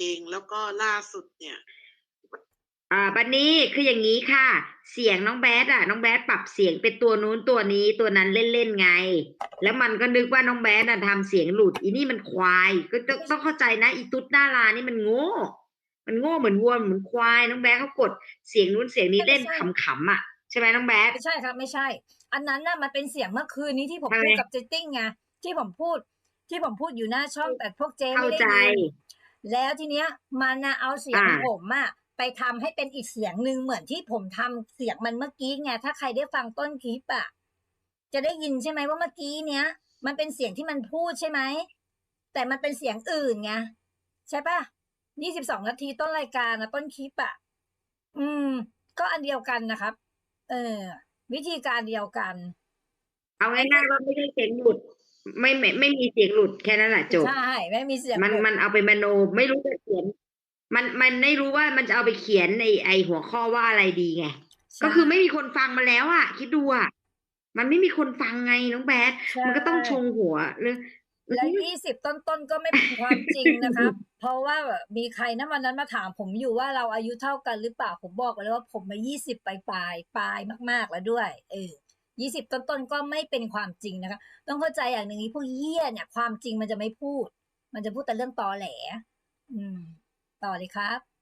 เองแล้วก็ล่าสุดเนี่ยอ่าบันนี้คืออย่างนี้ค่ะ เสียงน้องแบดอะ น้องแบดปรับเสียงเป็นตัวนู้นตัวนี้ตัวนั้นเล่นๆไง แล้วมันก็นึกว่าน้องแบดอะทำเสียงหลุดอีนี่มันควาย ก็ต้องต้องเข้าใจนะอีตุ๊ดหน้าลานี่มันโง่ มันโง่เหมือนวัวเหมือนควาย น้องแบดเขากดเสียงนู้นเสียงนี้เล่นขำๆอะใช่ไหมน้องแบดไม่ใช่ครับไม่ใช่ อันนั้นน่ะมันเป็นเสียงเมื่อคืนนี้ที่ผมทำไมพูดกับเจตติ้งไงที่ผมพูดที่ผมพูดอยู่หน้าช่องแต่พวกเจ๊เข้าไม่ใจได้ยิน แล้วทีเนี้ยมันน่ะเอาเสียงอ่าผมอะไปทำให้เป็นอีกเสียงหนึ่งเหมือนที่ผมทำเสียงมันเมื่อกี้ไงถ้าใครได้ฟังต้นคลิปอะจะได้ยินใช่ไหมว่าเมื่อกี้เนี้ย มันเป็นเสียงที่มันพูดใช่ไหมแต่มันเป็นเสียงอื่นไงใช่ปะยี่สิบสองนาทีต้นรายการนะต้นคลิปอะอืม ก็อันเดียวกันนะครับ เออ วิธีการเดียวกัน เอาง่ายๆว่าไม่ใช่เสียงหลุด ไม่ไม่ไม่มีเสียงหลุดแค่นั้นแหละจบ ใช่ไม่มีเสียงมันหลุดมันเอาไปมโนไม่รู้จะเขียน มันมันไม่รู้ว่ามันจะเอาไปเขียนในไอหัวข้อว่าอะไรดีไงใช่ก็คือไม่มีคนฟังมาแล้วอะ คิดดูอะมันไม่มีคนฟังไงน้องแบดใช่มันก็ต้องชงหัวเลยและยี่สิบต้นๆก็ไม่เป็นความจริงนะครับเพราะว่ามีใครนะวันนั้นมาถามผมอยู่ว่าเราอายุเท่ากันหรือเปล่าผมบอกไปเลยว่าผมมายี่สิบปลายปลายปลายมาก ๆแล้วด้วย เออ ยี่สิบต้นๆก็ไม่เป็นความจริงนะคะ ต้องเข้าใจอย่างหนึ่งนี้พวกเยี่ยเนี่ย ความจริงมันจะไม่พูด มันจะพูดแต่เรื่องตอแหล อืม ต่อเลยครับ